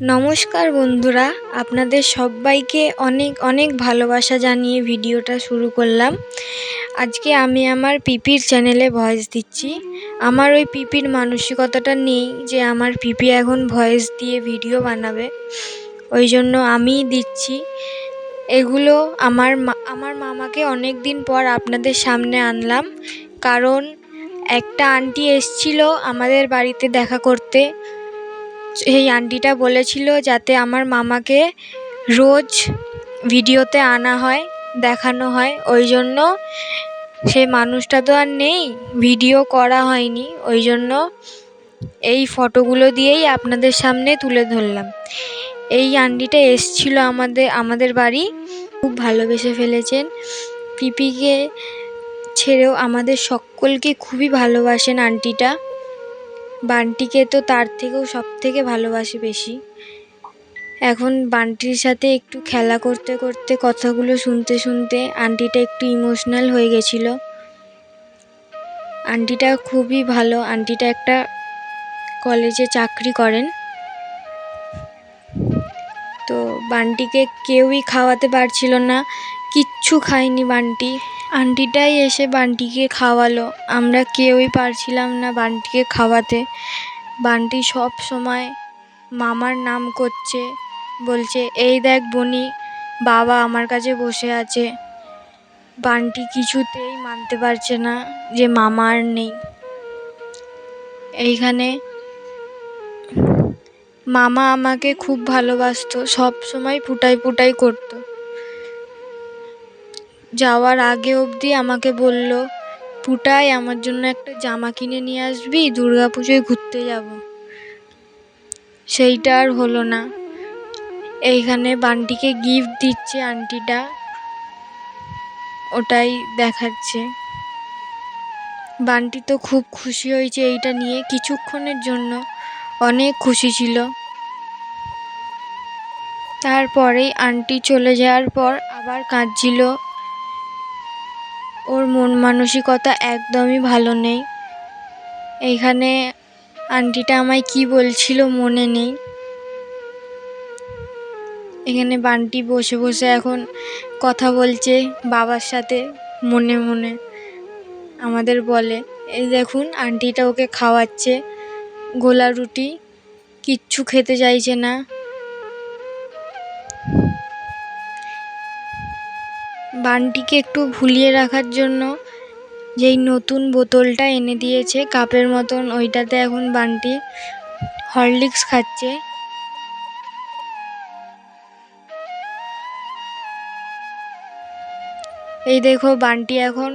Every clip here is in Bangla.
নমস্কার বন্ধুরা, আপনাদের সবাইকে অনেক অনেক ভালোবাসা জানিয়ে ভিডিওটা শুরু করলাম। আজকে আমি আমার পিপির চ্যানেলে ভয়েস দিচ্ছি। আমার ওই পিপির মানসিকতাটা নেই যে আমার পিপি এখন ভয়েস দিয়ে ভিডিও বানাবে। ওই জন্য আমিই দিচ্ছি। এগুলো আমার আমার মামাকে অনেক দিন পর আপনাদের সামনে আনলাম। কারণ একটা আন্টি এসছিল আমাদের বাড়িতে দেখা করতে। সেই আন্টিটা বলেছিল যাতে আমার মামাকে রোজ ভিডিওতে আনা হয়, দেখানো হয়। ওই জন্য সে মানুষটা তো আর নেই, ভিডিও করা হয়নি। ওই জন্য এই ফটোগুলো দিয়েই আপনাদের সামনে তুলে ধরলাম। এই আন্টিটা এসছিল আমাদের আমাদের বাড়ি। খুব ভালোবেসে ফেলেছেন। পিপিকে ছেড়েও আমাদের সকলকে খুবই ভালোবাসেন আন্টিটা। বান্টিকে তো তার থেকেও সব থেকে ভালোবাসে বেশি। এখন বান্টির সাথে একটু খেলা করতে করতে কথাগুলো শুনতে শুনতে আন্টিটা একটু ইমোশনাল হয়ে গেছিল। আন্টিটা খুবই ভালো। আন্টিটা একটা কলেজে চাকরি করেন। তো বান্টিকে কেউই খাওয়াতে পারছিল না। কিচ্ছু খায়নি বান্টি। আন্টিটাই এসে বান্টিকে খাওয়ালো। আমরা কেউই পারছিলাম না বান্টিকে খাওয়াতে। বান্টি সব সময় মামার নাম করছে, বলছে, এই দেখ বনি, বাবা আমার কাছে বসে আছে। বান্টি কিছুতেই মানতে পারছে না যে মামা আর নেই। এইখানে মামা আমাকে খুব ভালোবাসতো, সব সময় ফুটাই ফুটাই করতো। যাওয়ার আগে অবধি আমাকে বলল, পুটাই, আমার জন্য একটা জামা কিনে নিয়ে আসবি, দুর্গা পুজোয় ঘুরতে যাব। সেইটা আর হলো না। এইখানে বান্টিকে গিফট দিচ্ছে আন্টিটা। ওটাই দেখাচ্ছে। বান্টি তো খুব খুশি হয়েছে এইটা নিয়ে। কিছুক্ষণের জন্য অনেক খুশি ছিল। তারপরেই আন্টি চলে যাওয়ার পর আবার কাঁদছিল। ওর মন মানসিকতা একদমই ভালো নেই। এইখানে আন্টিটা আমায় কি বলছিল মনে নেই। এখানে বান্টি বসে বসে এখন কথা বলছে, বাবার সাথে মনে মনে আমাদের বলে। এই দেখুন, আন্টিটা ওকে খাওয়াচ্ছে, গোলা রুটি, কিচ্ছু খেতে চাইছে না। বানটিকে একটু ভুলিয়ে রাখার জন্য যেই নতুন বোতলটা এনে দিয়েছে কাপের মতন, ওইটাতে এখন বানটি হরলিক্স খাচ্ছে। এই দেখো, বানটি এখন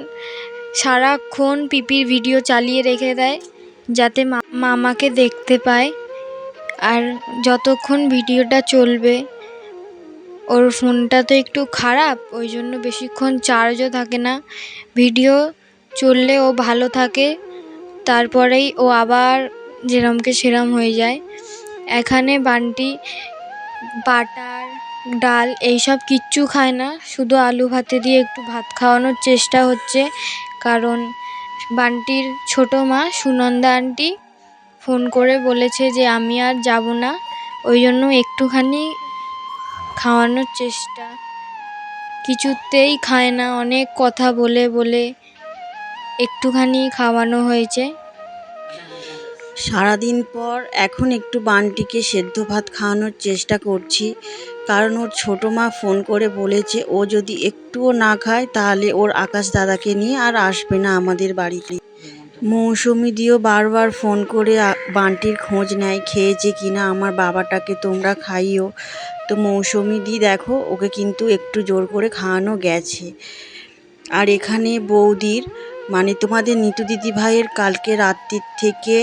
সারাক্ষণ পিপির ভিডিও চালিয়ে রেখে দেয়, যাতে মামাকে দেখতে পায়, আর যতক্ষণ ভিডিওটা চলবে ওর ফোনটা তো একটু খারাপ, ওই জন্য বেশিক্ষণ চার্জও থাকে না। ভিডিও চললে ও ভালো থাকে, তারপরেই ও আবার যেরমকে সেরম হয়ে যায়। এখানে বান্টি, বাটার, ডাল এইসব কিচ্ছু খায় না, শুধু আলু ভাতে দিয়ে একটু ভাত খাওয়ানোর চেষ্টা হচ্ছে। কারণ বান্টির ছোটো মা সুনন্দা আন্টি ফোন করে বলেছে যে আমি আর যাব না, ওই জন্য একটুখানি খাওয়ানোর চেষ্টা। কিছুতেই খায় না, অনেক কথা বলে বলে একটুখানি খাওয়ানো হয়েছে। সারাদিন পর এখন একটু বানটিকে সেদ্ধ ভাত খাওয়ানোর চেষ্টা করছি, কারণ ওর ছোটো মা ফোন করে বলেছে, ও যদি একটুও না খায়, তাহলে ওর আকাশ দাদাকে নিয়ে আর আসবে না আমাদের বাড়িতে। মৌসুমি দিও বারবার ফোন করে বানটির খোঁজ নেয়, খেয়েছে কিনা, আমার বাবাটাকে তোমরা খাইও। তো মৌসুমি দি, দেখো, ওকে কিন্তু একটু জোর করে খাওয়ানো গেছে। আর এখানে বৌদির মানে তোমাদের নিতু দিদি ভাইয়ের কালকে রাত্রির থেকে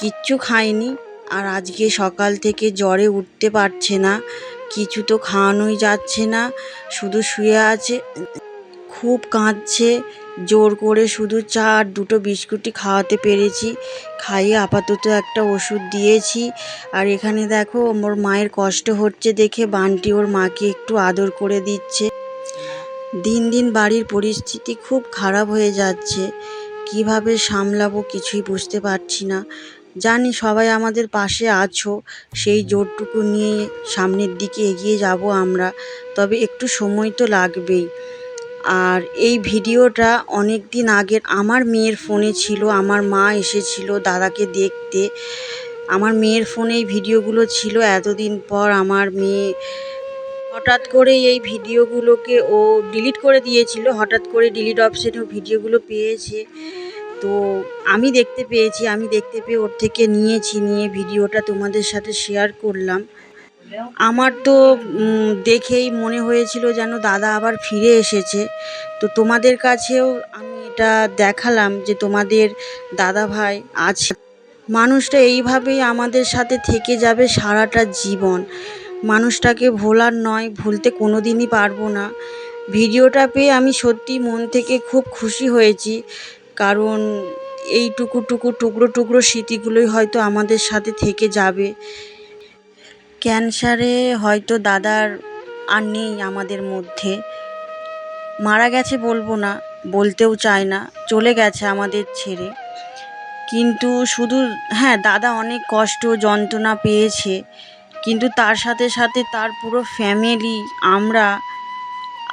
কিচ্ছু খায়নি, আর আজকে সকাল থেকে জ্বরে উঠতে পারছে না, কিছু তো খাওয়ানোই যাচ্ছে না, শুধু শুয়ে আছে, খুব কাঁদছে জোর করে শুধু চা আর দুটো বিস্কুটই খাওয়াতে পেরেছি। খাইয়ে আপাতত একটা ওষুধ দিয়েছি। আর এখানে দেখো, ওর মায়ের কষ্ট হচ্ছে দেখে বানটি ওর মাকে একটু আদর করে দিচ্ছে। দিন দিন বাড়ির পরিস্থিতি খুব খারাপ হয়ে যাচ্ছে। কীভাবে সামলাবো কিছুই বুঝতে পারছি না। জানি সবাই আমাদের পাশে আছো, সেই জোরটুকু নিয়ে সামনের দিকে এগিয়ে যাব আমরা, তবে একটু সময় তো লাগবেই। আর এই ভিডিওটা অনেক দিন আগের। আমার মেয়ের ফোনে ছিল, আমার মা এসেছিল দাদাকে দেখতে। আমার মেয়ের ফোনে এই ভিডিওগুলো ছিল, এতদিন পর আমার মেয়ে হঠাৎ করে এই ভিডিওগুলোকে ও ডিলিট করে দিয়েছিল, হঠাৎ করে ডিলিট অপশানেও ভিডিওগুলো পেয়েছে। তো আমি দেখতে পেয়েছি, আমি দেখতে পেয়ে ওর থেকে নিয়েছি, নিয়ে ভিডিওটা তোমাদের সাথে শেয়ার করলাম। আমার তো দেখেই মনে হয়েছিল যেন দাদা আবার ফিরে এসেছে। তো তোমাদের কাছেও আমি এটা দেখালাম যে তোমাদের দাদা ভাই আছে। মানুষটা এইভাবেই আমাদের সাথে থেকে যাবে সারাটা জীবন। মানুষটাকে ভোলার নয়, ভুলতে কোনো দিনই পারব না। ভিডিওটা পেয়ে আমি সত্যি মন থেকে খুব খুশি হয়েছি। কারণ এই টুকু টুকু টুকরো টুকরো স্মৃতিগুলোই হয়তো আমাদের সাথে থেকে যাবে। ক্যান্সারে হয়তো দাদার আর নেই আমাদের মধ্যে। মারা গেছে বলব না, বলতেও চায় না, চলে গেছে আমাদের ছেড়ে। কিন্তু শুধু হ্যাঁ দাদা অনেক কষ্ট, যন্ত্রণা পেয়েছে, কিন্তু তার সাথে সাথে তার পুরো ফ্যামিলি আমরা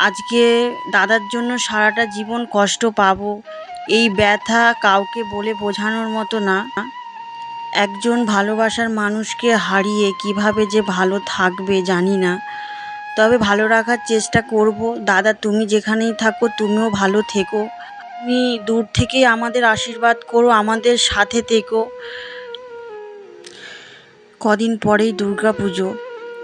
আজকে দাদার জন্য সারাটা জীবন কষ্ট পাবো। এই ব্যথা কাউকে বলে বোঝানোর মতো না। একজন ভালোবাসার মানুষকে হারিয়ে কীভাবে যে ভালো থাকবে জানি না। তবে ভালো রাখার চেষ্টা করব। দাদা, তুমি যেখানেই থাকো, তুমিও ভালো থেকো। তুমি দূর থেকেই আমাদের আশীর্বাদ করো, আমাদের সাথে থেকো। কদিন পরেই দুর্গা পুজো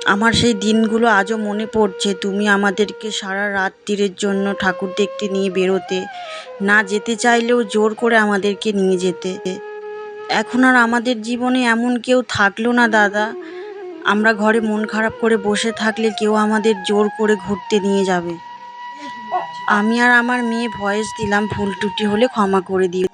আমার সেই দিনগুলো আজও মনে পড়ছে। তুমি আমাদেরকে সারা রাত্রিরের জন্য ঠাকুর দেখতে নিয়ে বেরোতে। না যেতে চাইলেও জোর করে আমাদেরকে নিয়ে যেতে। এখন আর আমাদের জীবনে এমন কেউ থাকল না, দাদা। আমরা ঘরে মন খারাপ করে বসে থাকলে কেউ আমাদের জোর করে ঘুরতে নিয়ে যাবে। আমি আর আমার মেয়ে ভয়েস দিলাম, ভুল টুটি হলে ক্ষমা করে দিও।